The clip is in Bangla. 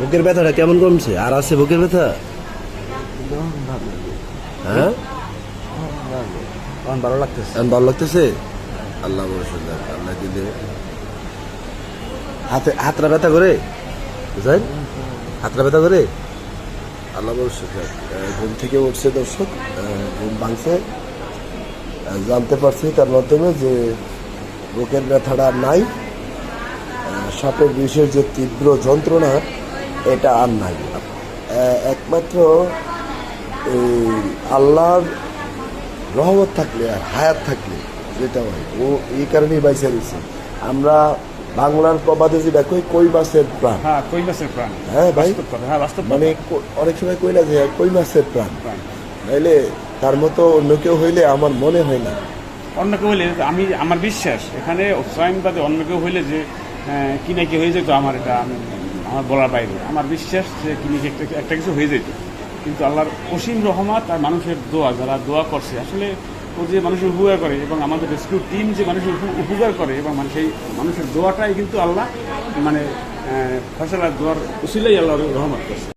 বুকের ব্যথাটা কেমন কমছে? আর আছে বুকের ব্যথা? হ্যাঁ? ভালো লাগতেছে। এখন ভালো লাগতেছে? আল্লাহ আল্লাহ দিলে হাতে হাতটা ব্যথা করে? বুঝলেন? হাতটা ব্যথা করে? আল্লাহ ঘুম থেকে উঠছে দর্শক ঘুম ভাঙছে। জানতে পারছি তার মাধ্যমে যে বুকের ব্যথাটা নাই। সাপের বিষের যে তীব্র যন্ত্রণা এটা আর নাই। একমাত্র এই আল্লাহর রহমত থাকলে আর হায়াত থাকলে যেটা হয় ও এই কারণেই বাইসে দিচ্ছে আমরা বাংলার প্রবাদে যেটা কই কই মাছের প্রাণ। হ্যাঁ কই প্রাণ। হ্যাঁ ভাই। হ্যাঁ মানে অনেক সময় কই না যে কই মাছের প্রাণ। নাইলে তার মতো অন্য কেউ হইলে আমার মনে হয় না। অন্য কেউ হইলে আমি আমার বিশ্বাস এখানে উৎসাহন বাদে অন্য কেউ হইলে যে কি না কি হয়ে যেত আমার এটা আমি- আমার বলার বাইরে। আমার বিশ্বাস যে কি না একটা কিছু হয়ে যেত। কিন্তু আল্লাহর অসীম রহমত আর মানুষের দোয়া, যারা দোয়া করছে, আসলে ও যে মানুষের উপকার করে এবং আমাদের রেস্কিউ টিম যে মানুষের উপকার করে এবং মানে সেই মানুষের দোয়াটাই কিন্তু আল্লাহ মানে ফসলার দোয়ার উসিলাই আল্লাহর রহমত করছে।